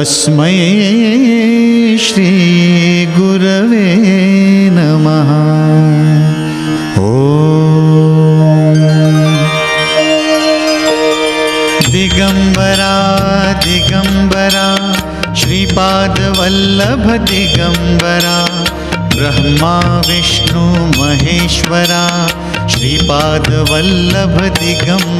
तस्मै श्रीगुरवे नमः। दिगम्बरा दिगम्बरा श्रीपादवल्लभ दिगम्बरा ब्रह्मा विष्णु महेश्वरा श्रीपादवल्लभ दिगम्बरा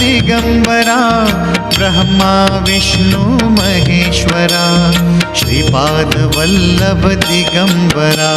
दिगम्बरा ब्रह्मा विष्णु महेश्वरा श्रीपादवल्लभ दिगम्बरा दिगम्बरा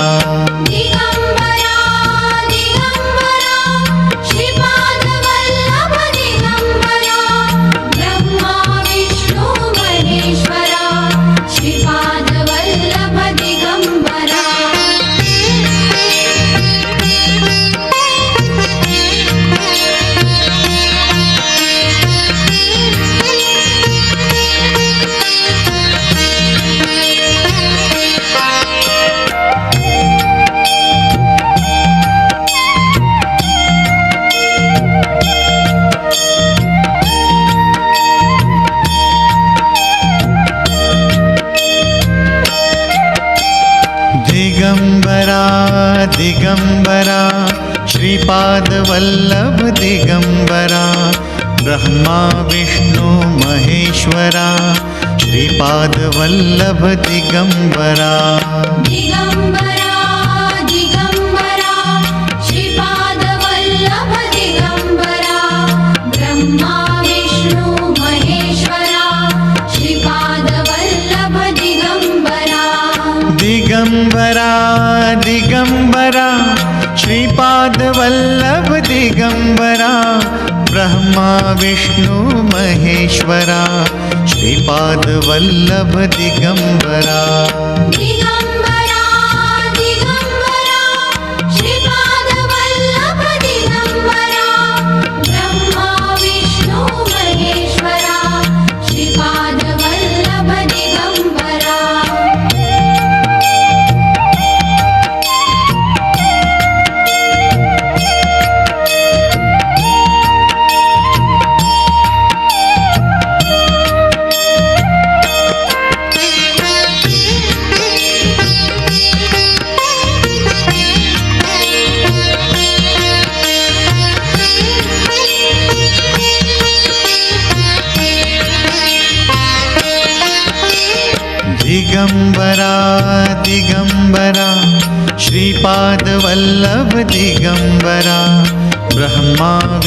श्रीपादवल्लभ दिगम्बरा दिगम्बरा दिगम्बरा श्रीपादवल्लभ दिगम्बरा ब्रह्मा विष्णु महेश्वरा श्रीपादवल्लभ दिगम्बरा दिगम्बरा दिगम्बरा श्रीपादवल्लभ दिगम्बरा ब्रह्मा विष्णु महेश्वरा श्रीपादवल्लभ दिगम्बरा दिगम्बरा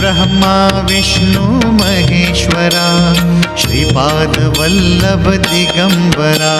ब्रह्मा विष्णु महेश्वरा श्रीपादवल्लभ दिगम्बरा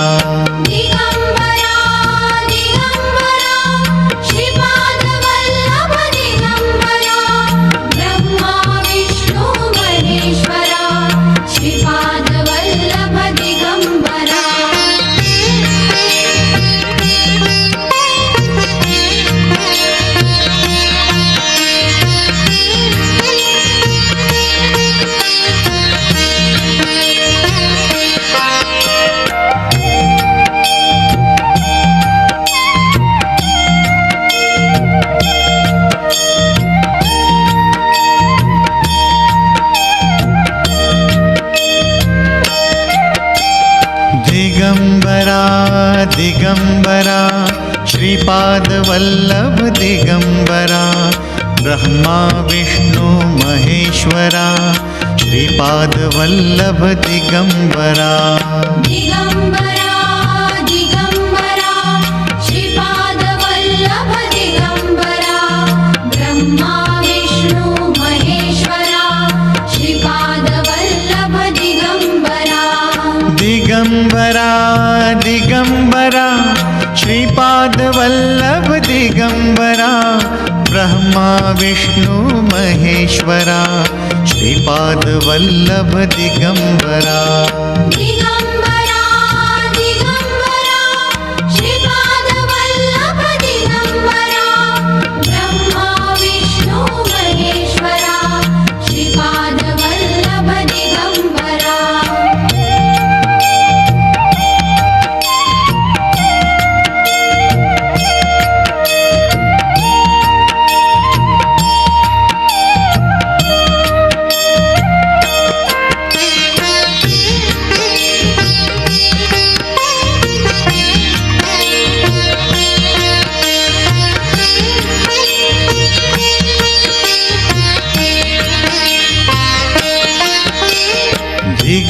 दिगम्बरा श्रीपादवल्लभ दिगम्बरा ब्रह्मा विष्णु महेश्वरा श्रीपादवल्लभ दिगम्बरा ब्रह्मा विष्णु महेश्वरा श्रीपादवल्लभ दिगम्बरा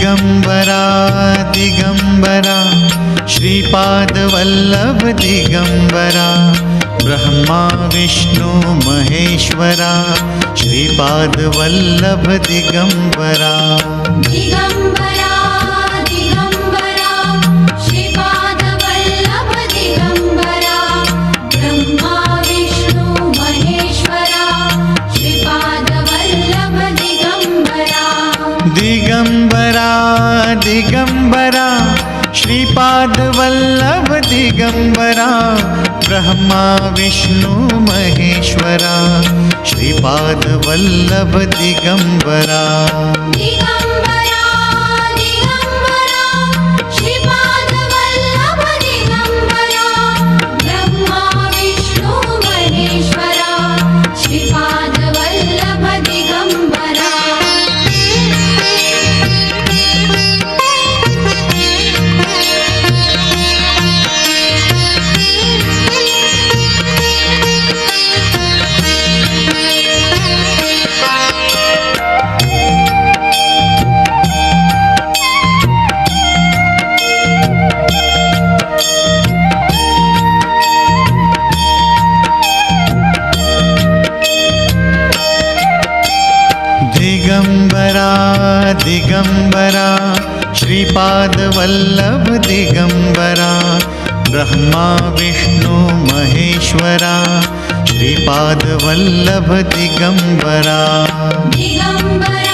दिगम्बरा दिगम्बरा श्रीपादवल्लभ दिगम्बरा ब्रह्मा विष्णु महेश्वरा श्रीपादवल्लभ दिगम्बरा श्रीपादवल्लभ दिगम्बरा ब्रह्मा विष्णु महेश्वरा श्रीपादवल्लभ दिगम्बरा दिगम्बरा श्रीपादवल्लभ दिगंबरा ब्रह्मा विष्णु महेश्वरा श्रीपादवल्लभ दिगंबरा। दिगम्बरा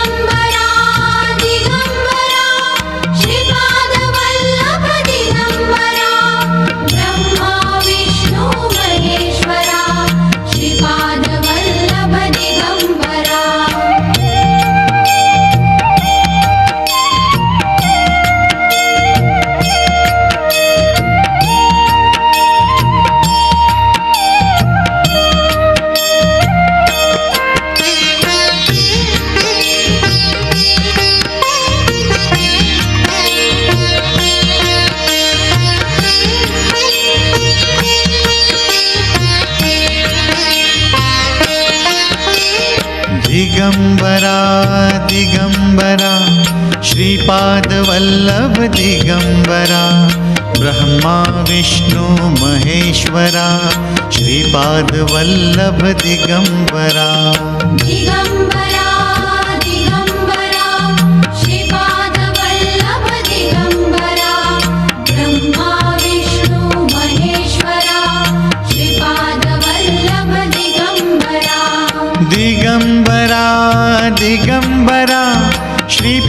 श्रीपादवल्लभ दिगम्बरा ब्रह्मा विष्णु महेश्वरा श्रीपादवल्लभ दिगम्बरा दिगम्बरा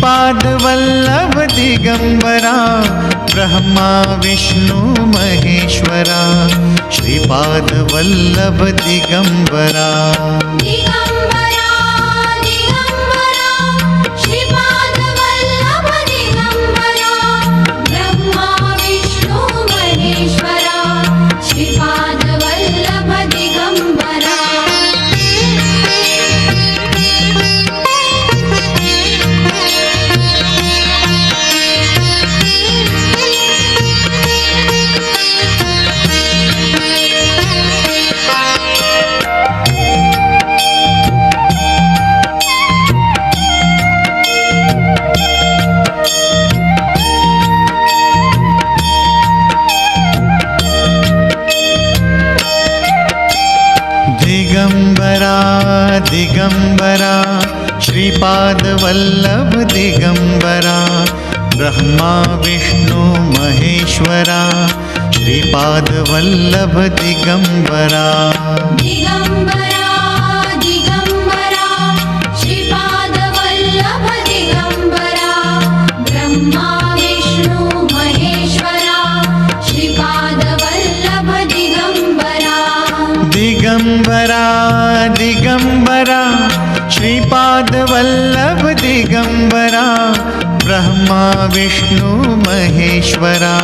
श्रीपादवल्लभ दिगंबरा ब्रह्मा विष्णु महेश्वरा श्रीपाद वल्लभ दिगम्बरा श्रीपादवल्लभ दिगम्बरा ब्रह्मा विष्णु महेश्वरा श्रीपादवल्लभ वल्लभ दिगंबरा। दिगम्बरा ब्रह्मा विष्णु महेश्वरा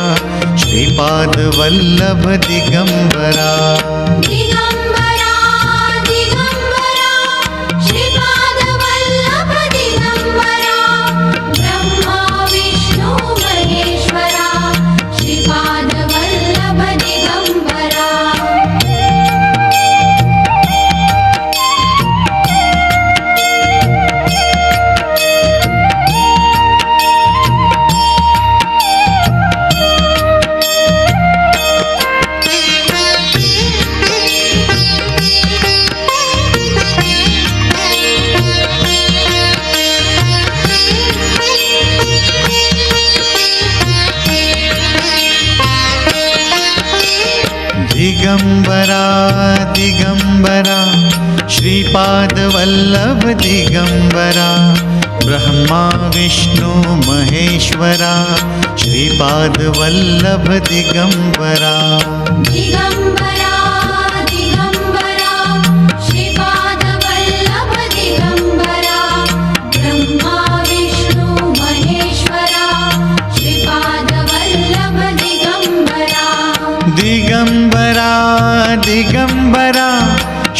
श्रीपादवल्लभ दिगम्बरा श्रीपादवल्लभ दिगम्बरा दिगम्बरा दिगम्बरा श्रीपादवल्लभ दिगम्बरा ब्रह्मा विष्णु महेश्वरा श्रीपादवल्लभ दिगम्बरा दिगम्बरा दिगम्बरा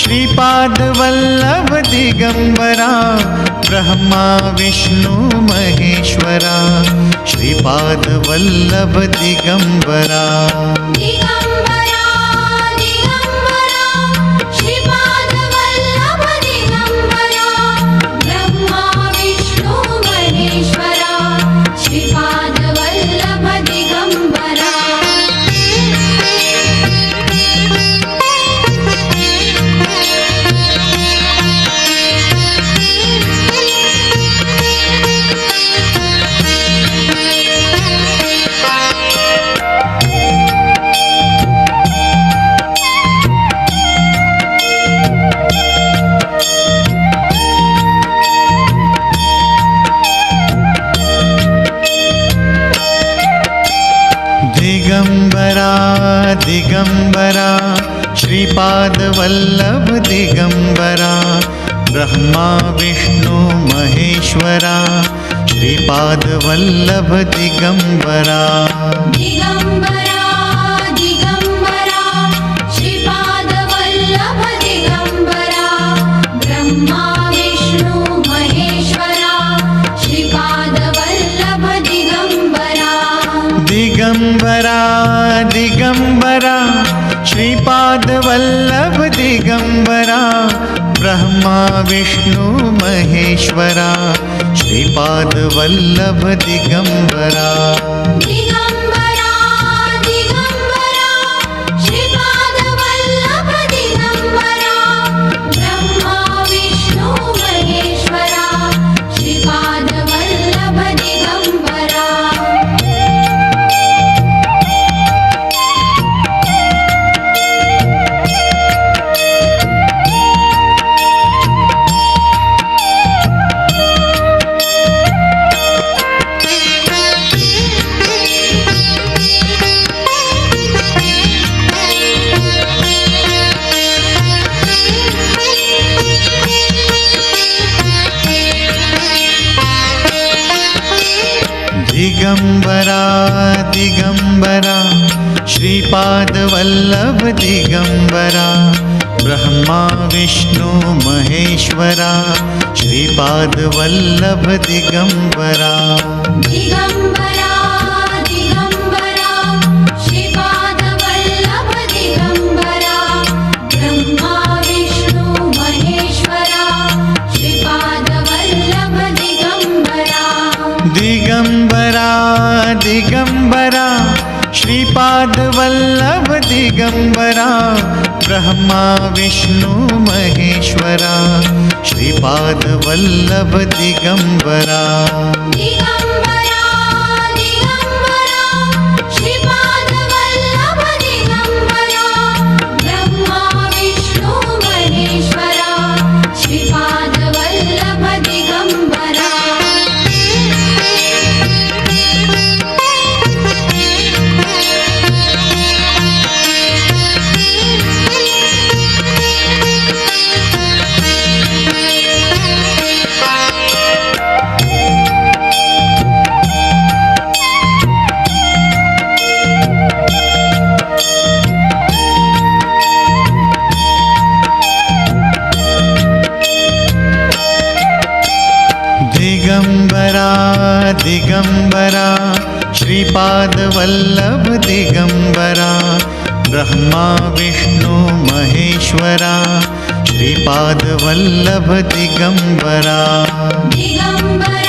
श्रीपादवल्लभ दिगम्बरा ब्रह्मा विष्णु महेश्वरा श्रीपादवल्लभ दिगम्बरा दिगम्बरा श्रीपादवल्लभ दिगम्बरा ब्रह्मा विष्णु महेश्वरा श्रीपादवल्लभ दिगम्बरा ब्रह्मा विष्णु महेश्वरा श्रीपादवल्लभ दिगंबरा। दिगम्बरा दिगम्बरा श्रीपादवल्लभ दिगम्बरा ब्रह्मा विष्णु महेश्वरा श्रीपादवल्लभ दिगम्बरा श्रीपादवल्लभ दिगम्बरा ब्रह्मा विष्णु महेश्वरा श्रीपादवल्लभ वल्लभ दिगम्बरा दिगम्बरा श्रीपादवल्लभ दिगम्बरा ब्रह्मा विष्णु महेश्वरा श्रीपादवल्लभ दिगम्बरा दिगम्बरा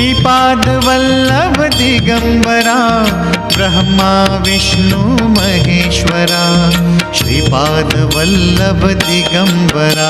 ब्रह्मा वल्लभ दिगम्बरा ब्रह्मा विष्णु महेश्वरा श्रीपाद वल्लभ दिगम्बरा